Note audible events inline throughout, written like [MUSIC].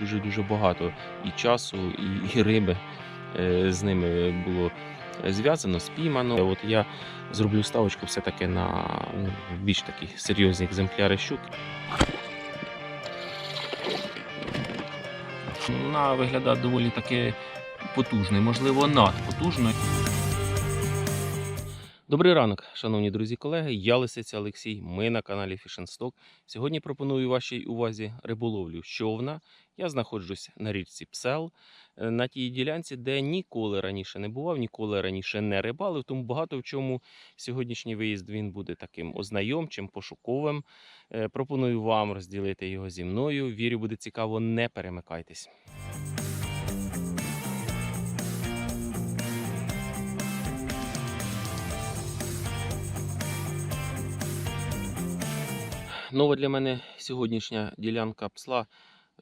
дуже-дуже багато і часу, і, і риби е, з ними було зв'язано, спіймано. От я зроблю ставочку все-таки на ну, більш такі серйозні екземпляри щук. Вона виглядає доволі таки потужною, можливо, надпотужною. Добрий ранок, шановні друзі колеги. Я Лисиця Олексій. Ми на каналі Stock. Сьогодні пропоную вашій увазі риболовлю човна. Я знаходжусь на річці Псел, е, на тій ділянці, де ніколи раніше не бував, ніколи раніше не рибалив. Тому багато в чому сьогоднішній виїзд він буде таким ознайомчим, пошуковим. Е, Пропоную вам розділити його зі мною. Вірю, буде цікаво, не перемикайтесь. Нова для мене сьогоднішня ділянка псла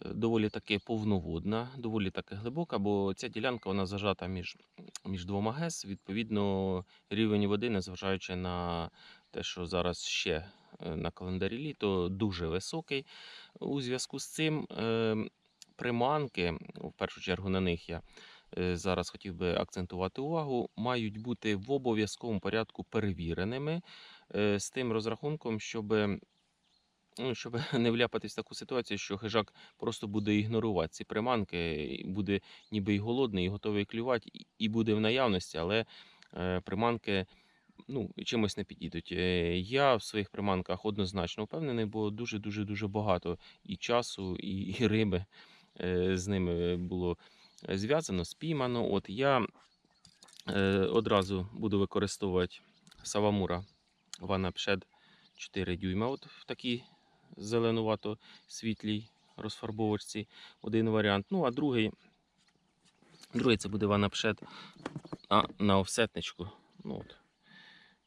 е, доволі таки повноводна, доволі таки глибока, бо ця ділянка вона зажата між, між двома ГЕС. Відповідно, рівень води, незважаючи на те, що зараз ще е, на календарі літо, дуже високий. У зв'язку з цим е, приманки, в першу чергу на них я е, зараз хотів би акцентувати увагу, мають бути в обов'язковому порядку перевіреними з тим розрахунком, щоб ну, щоб [LAUGHS] не вляпатись в таку ситуацію, що хижак просто буде ігнорувати ці приманки, буде ніби й голодний, і готовий клювати, і- буде в наявності, але е, приманки ну, чимось не підійдуть. Е, Я в своїх приманках однозначно впевнений, бо дуже-дуже дуже багато і часу, і, риби е, з ними було зв'язано, спіймано. От я одразу буду використовувати Савамура Ванапшед 4 дюйма. От в такій зеленувато світлій розфарбовочці. Один варіант. Ну, а другий, другий це буде ванапшет а на офсетничку. Ну, от,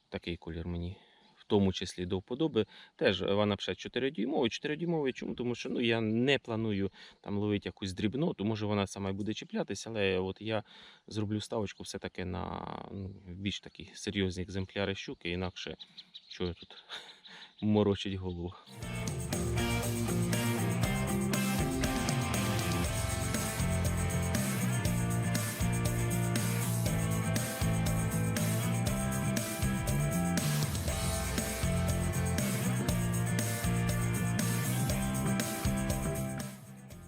такий колір мені в тому числі до вподоби. Теж ванапшет 4 дюймовий. 4 дюймовий чому? Тому що ну, я не планую там ловити якусь дрібноту, може вона сама й буде чіплятися, але от я зроблю ставочку все-таки на ну, більш такі серйозні екземпляри щуки, інакше що я тут морочить голову.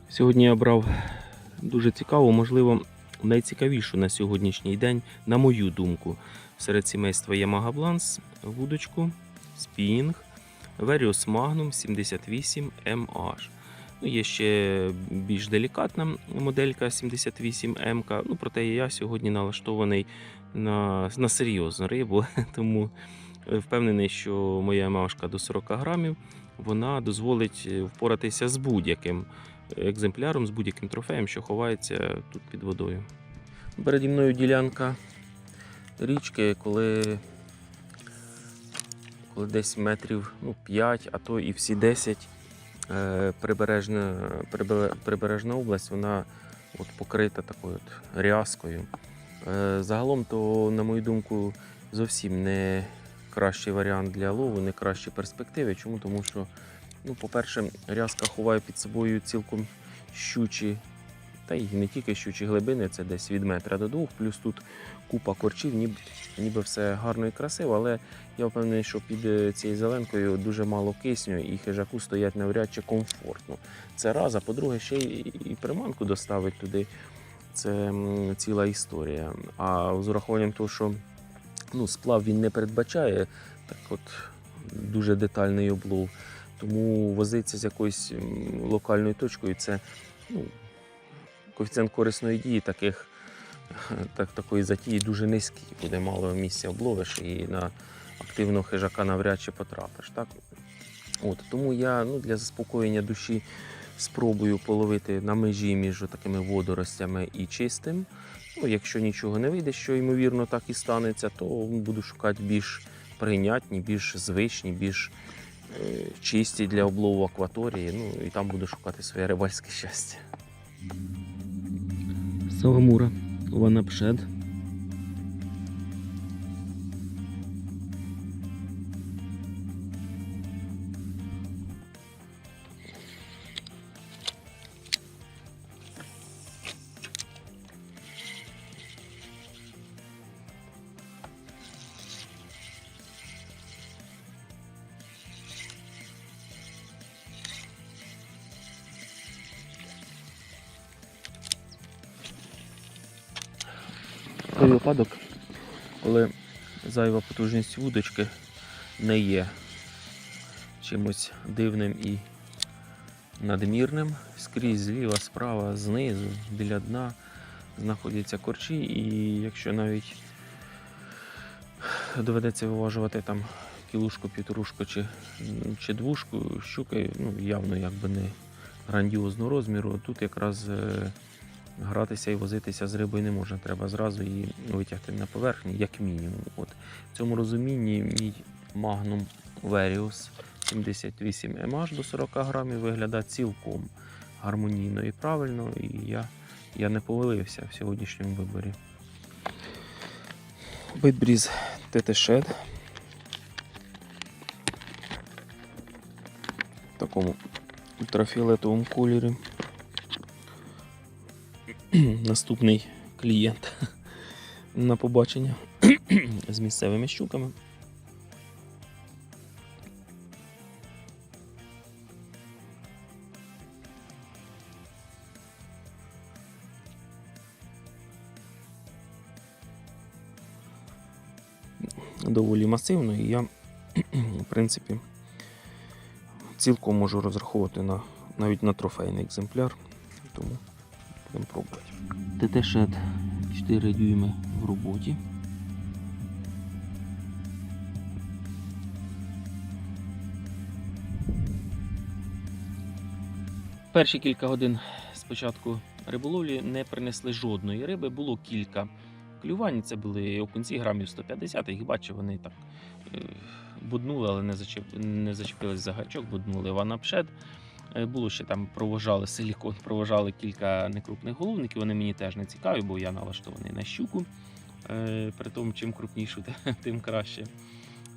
Сьогодні я брав дуже цікаву, можливо, найцікавішу на сьогоднішній день, на мою думку, серед сімейства Yamaha Blans вудочку Spinning Verius Magnum 78 MH. Ну, є ще більш делікатна моделька 78 м Ну, проте я сьогодні налаштований на, на серйозну рибу, [LAUGHS] тому е, впевнений, що моя машка до 40 грамів вона дозволить е, впоратися з будь-яким екземпляром, з будь-яким трофеєм, що ховається тут під водою. Переді мною ділянка річки, коли, коли десь метрів ну, 5, а то і всі 10 е, прибережна, прибе- прибережна область, вона от покрита такою от рязкою. Е, Загалом, то, на мою думку, зовсім не кращий варіант для лову, не кращі перспективи. Чому? Тому що, ну, по-перше, рязка ховає під собою цілком щучі, та й не тільки щучі глибини, це десь від метра до двох, плюс тут купа корчів, ніби, ніби все гарно і красиво, але я впевнений, що під е, цією зеленкою дуже мало кисню і хижаку стоять навряд чи комфортно. Це раз, а по-друге, ще і приманку доставить туди. Це ціла історія. А з урахуванням того, що ну, сплав він не передбачає так от дуже детальний облов. Тому возиться з якоюсь локальною точкою це ну, коефіцієнт корисної дії таких, так, такої затії дуже низький. Буде мало місця обловиш і на активного хижака навряд чи потрапиш. Так? От, тому я ну, для заспокоєння душі спробую половити на межі між такими водоростями і чистим. Ну, якщо нічого не вийде, що ймовірно так і станеться, то буду шукати більш прийнятні, більш звичні, більш е, чисті для облову акваторії. Ну і там буду шукати своє рибальське щастя. Савамура, ванапшед. Той випадок, коли зайва потужність вудочки не є чимось дивним і надмірним. Скрізь зліва, справа, знизу, біля дна знаходяться корчі, і якщо навіть доведеться виважувати там кілушку, півторушку чи, чи двушку щуки, ну, явно якби не грандіозного розміру, тут якраз е, гратися і возитися з рибою не можна. Треба зразу її витягти на поверхню, як мінімум. От. В цьому розумінні мій Magnum Verius 78 mH до 40 грамів виглядає цілком гармонійно і правильно, і я, я не повалився в сьогоднішньому виборі. TT Shed. В такому ультрафіолетовому кольорі. [CLEARS THROAT] Наступний клієнт [LAUGHS] на побачення [CLEARS THROAT] з місцевими щуками. Доволі масивно, і я, [CLEARS THROAT] в принципі, цілком можу розраховувати на, навіть на трофейний екземпляр. Тому будемо пробувати. ТТ Шед 4 дюйми в роботі. Перші кілька годин спочатку риболовлі не принесли жодної риби, було кілька клювань. Це були окунці грамів 150, їх бачив, вони так е, буднули, але не, зачепились за гачок, буднули ванапшед. Е, Було ще там провожали силікон, [LAUGHS] провожали кілька некрупних головників. Вони мені теж не цікаві, бо я налаштований на щуку. Е, При тому, чим крупнішу, [LAUGHS] тим краще.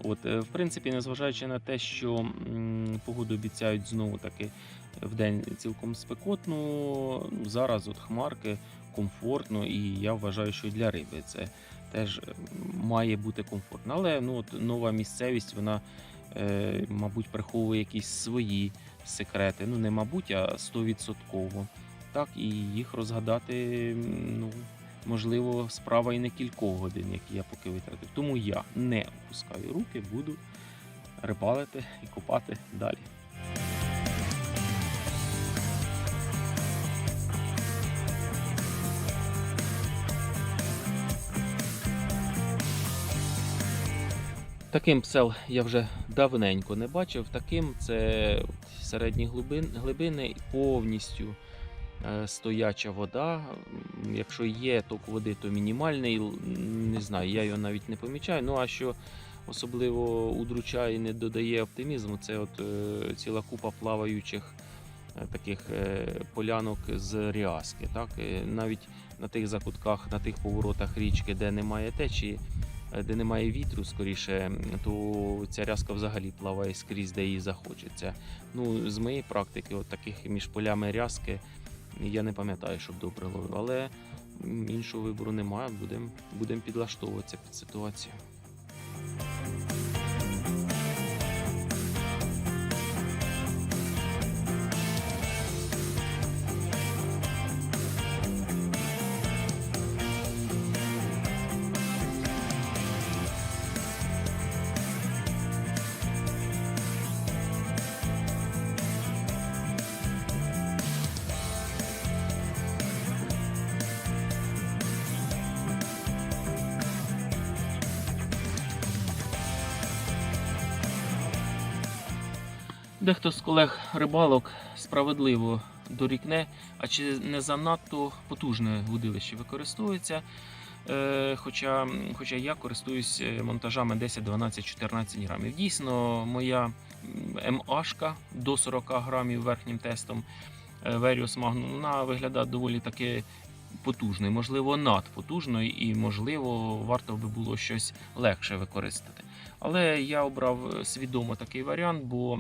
От, е, в принципі, незважаючи на те, що погоду обіцяють знову таки в день цілком спекотно, ну, зараз от хмарки комфортно, і я вважаю, що для риби це теж має бути комфортно. Але ну, от, нова місцевість, вона, мабуть, приховує якісь свої секрети. Ну, не мабуть, а стовідсотково. Так, і їх розгадати, ну, можливо, справа і не кількох годин, які я поки витратив. Тому я не опускаю руки, буду рибалити і копати далі. Таким псел я вже давненько не бачив. Таким це середні глибин, глибини і повністю е, стояча вода. Якщо є ток води, то мінімальний. Не знаю, я його навіть не помічаю. Ну а що особливо удручає і не додає оптимізму, це от е, ціла купа плаваючих е, таких полянок з ріаски. Так? Навіть на тих закутках, на тих поворотах річки, де немає течії, де немає вітру, скоріше, то ця рязка взагалі плаває скрізь, де їй захочеться. Ну, з моєї практики, от таких між полями рязки, я не пам'ятаю, щоб добре ловив, але іншого вибору немає. Будемо будем підлаштовуватися під ситуацію. Дехто з колег рибалок справедливо дорікне, а чи не занадто потужне вудилище використовується. Е, Хоча, хоча я користуюсь е, монтажами 10, 12, 14 грамів. Дійсно, моя МАшка до 40 грамів верхнім тестом е, Verius Magnum, вона виглядає доволі таки потужною, можливо, надпотужною, і, можливо, варто би було щось легше використати. Але я обрав свідомо такий варіант, бо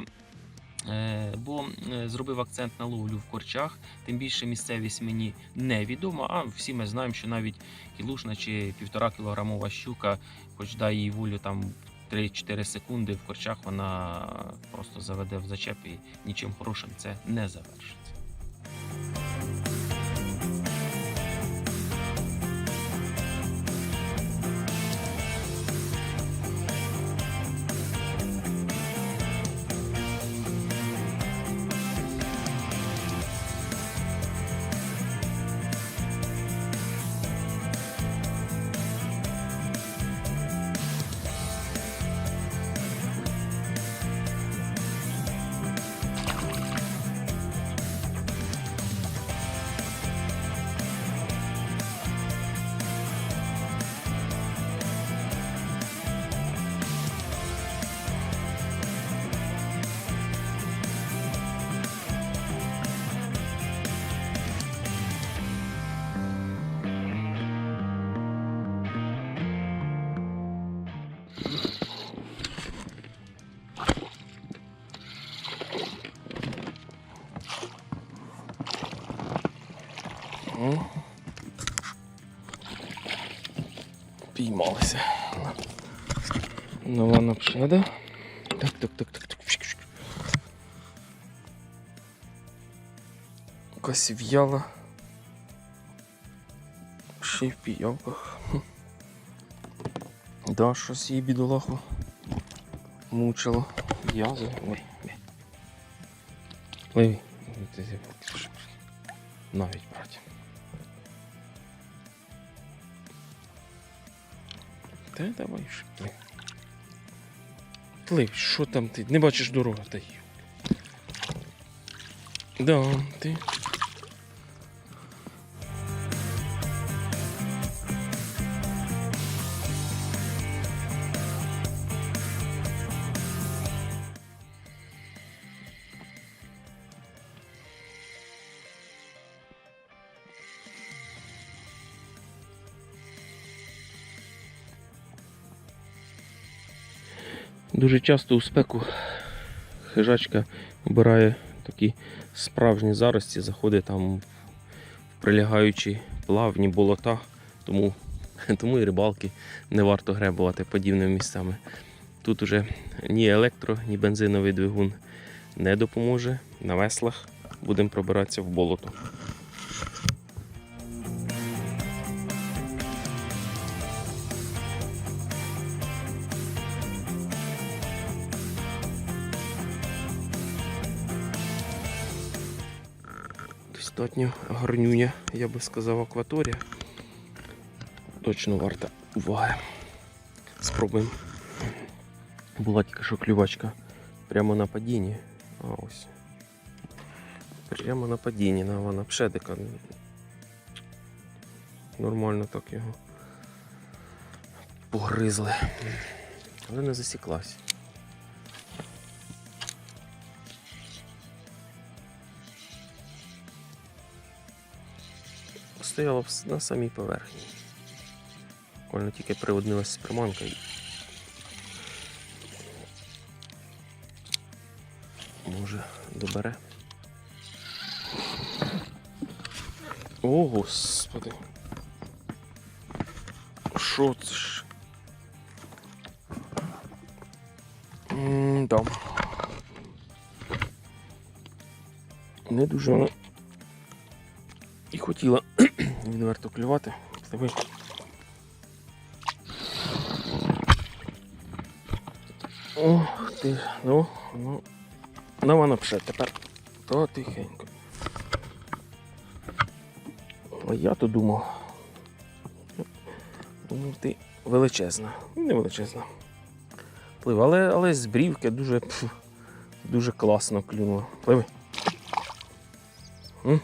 бо е, зробив акцент на ловлю в корчах. Тим більше місцевість мені невідома. А всі ми знаємо, що навіть кілушна чи півтора кілограмова щука, хоч дай їй волю там 3-4 секунди в корчах, вона просто заведе в зачеп і нічим хорошим це не завершиться. Напшеда. Так, так, так, так, так. Якась в'яла. Ще й в піявках. Да, щось її бідолаху мучило. Язи. Ой, ой. Пливи. Навіть, браття. Та давай ж плив. Що там ти? Не бачиш дорога та. Да, ти. Дуже часто у спеку хижачка обирає такі справжні зарості, заходить там в прилягаючі плавні болота, тому, [LAUGHS] тому і рибалки не варто гребувати подібними місцями. Тут уже ні електро, ні бензиновий двигун не допоможе. На веслах будемо пробиратися в болото. Достатньо гарнюня, я би сказав, акваторія. Точно варта уваги. Спробуємо. Була тільки що клювачка прямо на падінні. А ось. Прямо на падінні на вона пшедика. Нормально так його погризли. Але не засіклась. Стояла на самій поверхні. Буквально тільки приводнилася приманка і може добере. О, господи. Що це ж? М, Да. Не дуже вона і хотіла відверто клювати. Диви. Ох ти, ну, ну. Ну вона пше тепер. То тихенько. А я то думав. Ну, ти величезна. Не величезна. Плив, але, але з брівки дуже, пф, дуже класно клюнула. Пливи. М?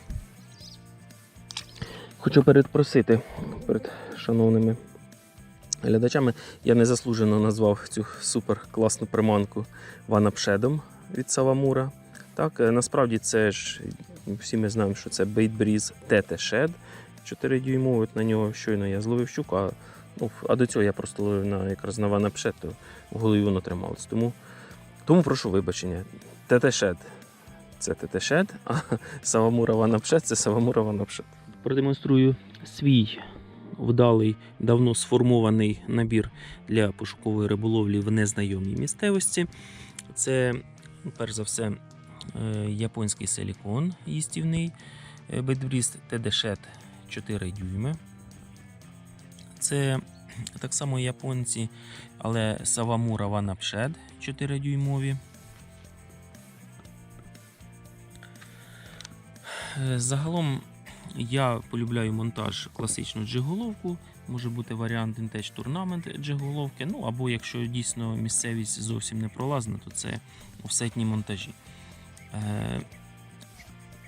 Хочу передпросити перед шановними глядачами. Я незаслужено назвав цю супер класну приманку ванапшедом від Савамура. Так, е, насправді це ж всі ми знаємо, що це Breeze TT Shed 4 дюймовий. На нього щойно я зловив щуку, а, ну, а до цього я просто ловив на якраз на ванапшед, то в голові воно трималось. Тому, тому прошу вибачення. TT Shed це TT Shed, а [LAUGHS] Савамура ванапшед це Савамура ванапшед. Продемонструю свій вдалий, давно сформований набір для пошукової риболовлі в незнайомій місцевості. Це, перш за все, е, японський силікон їстівний бедбріст TD-Shed 4 дюйми. Це так само японці, але Савамура Ванапшед 4 дюймові. Е, Загалом я полюбляю монтаж класичну джиголовку. Може бути варіант Vintage Tournament джиголовки. Ну або якщо дійсно місцевість зовсім не пролазна, то це офсетні монтажі. Е,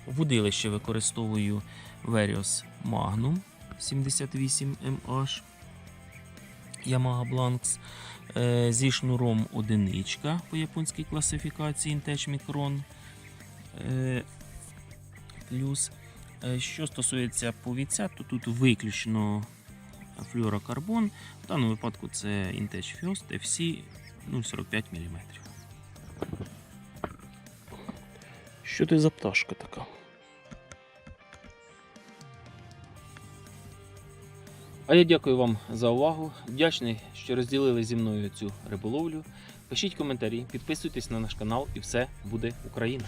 Вудилище використовую Verios Magnum 78MH Yamaha Blanks. Е, Зі шнуром одиничка по японській класифікації Intech Micron. Е, Плюс Що стосується повіця, то тут виключно флюорокарбон. В даному випадку це Intech Fiost FC 0,45 мм. Що ти за пташка така? А я дякую вам за увагу. Вдячний, що розділили зі мною цю риболовлю. Пишіть коментарі, підписуйтесь на наш канал і все буде Україна!